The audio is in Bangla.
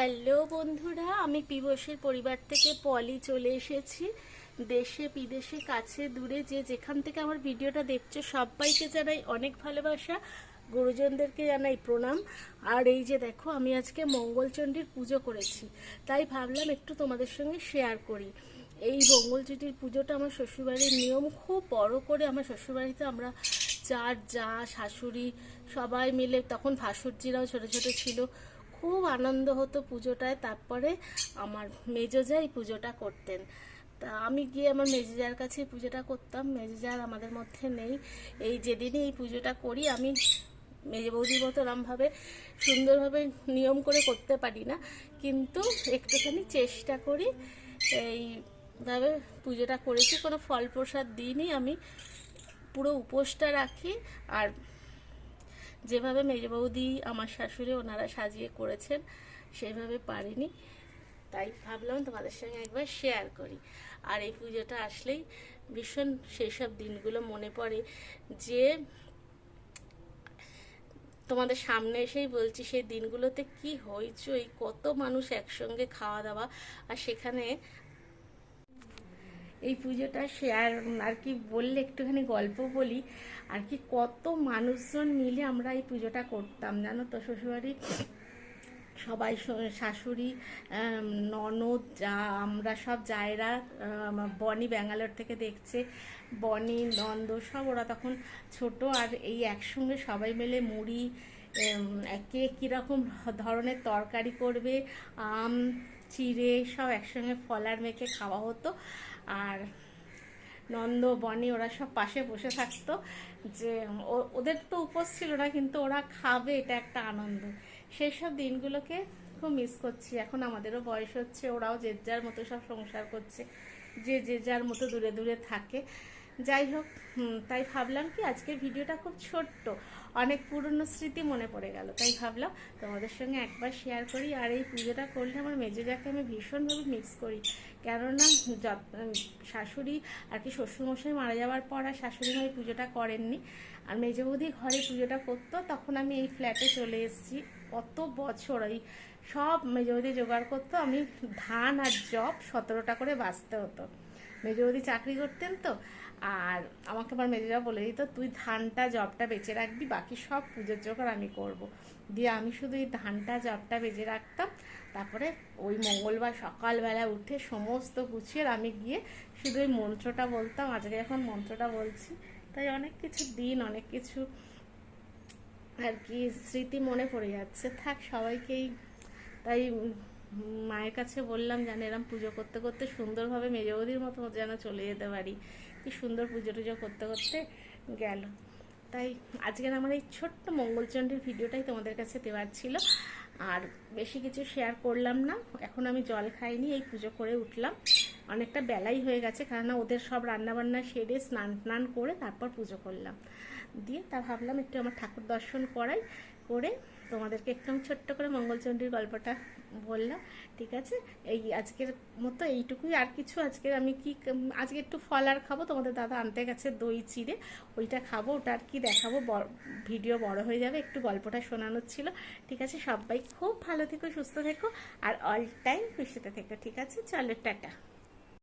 হ্যালো বন্ধুরা, আমি পিবসের পরিবার থেকে পলি চলে এসেছি। দেশে, বিদেশে, কাছে, দূরে, যে যেখান থেকে আমার ভিডিওটা দেখছ, সবাইকে জানাই অনেক ভালোবাসা। গুরুজনদেরকে জানাই প্রণাম। আর এই যে দেখো, আমি আজকে মঙ্গলচণ্ডীর পুজো করেছি। তাই ভাবলাম একটু তোমাদের সঙ্গে শেয়ার করি। এই মঙ্গলচণ্ডীর পুজোটা আমার শ্বশুরবাড়ির নিয়ম। খুব বড় করে আমার শ্বশুরবাড়িতে আমরা চার, যা, শাশুড়ি সবাই মিলে, তখন ভাসুরজিরাও ছোট ছোট ছিল। খুব আনন্দ হতো পুজোটায়। তারপরে আমার মেজোজা এই পুজোটা করতেন। তা আমি গিয়ে আমার মেজেজার কাছে পুজোটা করতাম। মেজেজার আমাদের মধ্যে নেই। এই যেদিনই এই পুজোটা করি, আমি মেজে বৌদির মতো ওরমভাবে সুন্দরভাবে নিয়ম করে করতে পারি না। কিন্তু একটুখানি চেষ্টা করি। এইভাবে পুজোটা করেছি। কোনো ফল প্রসাদ দিইনি। আমি পুরো উপোসটা রাখি। আর যেভাবে মেজ বৌদি আমার শাশুড়ি ওনারা সাজিয়ে করেছেন, সেভাবে পারিনি। তাই ভাবলাম তোমাদের সঙ্গে একবার শেয়ার করি। আর এই পুজোটা আসলেই ভীষণ সেই সব দিনগুলো মনে পড়ে যে তোমাদের সামনে এসেই বলছি, সেই দিনগুলোতে কি হইচই, কত মানুষ একসঙ্গে খাওয়া দাওয়া, আর সেখানে এই পুজোটা শেয়ার আর কি বললে একটুখানি গল্প বলি। আর কি কত মানুষজন মিলে আমরা এই পুজোটা করতাম জানো তো শ্বশুরবাড়ি সবাই শাশুড়ি ননদ, যা, আমরা সব জায়রা বনি ব্যাঙ্গালোর থেকে দেখছে। বনি, নন্দ সব ওরা তখন ছোট আর এই একসঙ্গে সবাই মিলে মুড়ি কে কীরকম ধরনের তরকারি করবে, আম, চিড়ে সব একসঙ্গে ফলার মেখে খাওয়া হতো। আর নন্দ, বনি ওরা সব পাশে বসে থাকতো যে ওদের তো উপোস ছিল না, কিন্তু ওরা খাবে, এটা একটা আনন্দ। সেই সব দিনগুলোকে খুব মিস করছি। এখন আমাদেরও বয়স হচ্ছে, ওরাও যে যার মতো সব সংসার করছে, যে যে যার মতো দূরে দূরে থাকে। যাই হোক তাই ভাবলাম কি আজকের ভিডিওটা খুব ছোট্ট, অনেক পুরনো স্মৃতি মনে পড়ে গেল, তাই ভাবলাম তোমাদের সঙ্গে একবার শেয়ার করি। আর এই পুজোটা করলে আমার মেজোজাকে আমি ভীষণভাবে মিক্স করি, কেননা যত- শাশুড়ি আর কি শ্বশুরমশাই মারা যাওয়ার পর আর শাশুড়ি মা এই পুজোটা করেননি। আর মেজো বৌদি ঘরে পুজোটা করতো, তখন আমি এই ফ্ল্যাটে চলে এসেছি। কত বছর এই সব মেজো বৌদি জোগাড় করতো, আমি ধান আর জব সতেরোটা করে বাঁচতে হতো। মেজো বৌদি চাকরি করতেন তো, আর আমাকে আমার মেজোরা বলে দিত, তুই ধানটা, জবটা বেঁচে রাখবি, বাকি সব পুজোর জোগাড় আমি করব। দিয়ে আমি শুধু এই ধানটা, জবটা বেঁচে রাখতাম। তারপরে ওই মঙ্গলবার সকালবেলা উঠে সমস্ত গুছিয়ে আমি গিয়ে শুধু ওই মন্ত্রটা বলতাম, আজকে এখন মন্ত্রটা বলছি। তাই অনেক কিছু দিন, অনেক কিছু আর কি স্মৃতি মনে পড়ে যাচ্ছে। থাক, সবাইকেই তাই মায়ের কাছে বললাম, যেন এরম পুজো করতে করতে সুন্দরভাবে মেজবদির মতো যেন চলে যেতে পারি। কি সুন্দর পুজো টুজো করতে করতে গেল। তাই আজকের আমার এই ছোট্ট মঙ্গলচণ্ডীর ভিডিওটাই তোমাদের কাছে দেওয়ার ছিল। আর বেশি কিছু শেয়ার করলাম না। এখন আমি জল খাইনি, এই পুজো করে উঠলাম। অনেকটা বেলাই হয়ে গেছে, কেননা ওদের সব রান্নাবান্না সেরে স্নান টান করে তারপর পুজো করলাম। দিয়ে তা ভাবলাম একটু আমার ঠাকুর দর্শন করাই, করে তোমাদেরকে একদম ছোট্ট করে মঙ্গলচণ্ডীর গল্পটা বললাম, ঠিক আছে? এই আজকের মতো এইটুকুই। আর কিছু আজকে আমি কি আজকে একটু ফল আর খাব, তোমাদের দাদা আনতে গেছে দই চিড়ে, ওইটা খাব, ওটা আর কি দেখাবো ভিডিও বড় হয়ে যাবে, একটু গল্পটা শোনানোর ছিল। ঠিক আছে? সবাই খুব ভালো থেকো, সুস্থ থেকো, আর অল টাইম খুশিতে থেকো, ঠিক আছে? চলো, টাটা।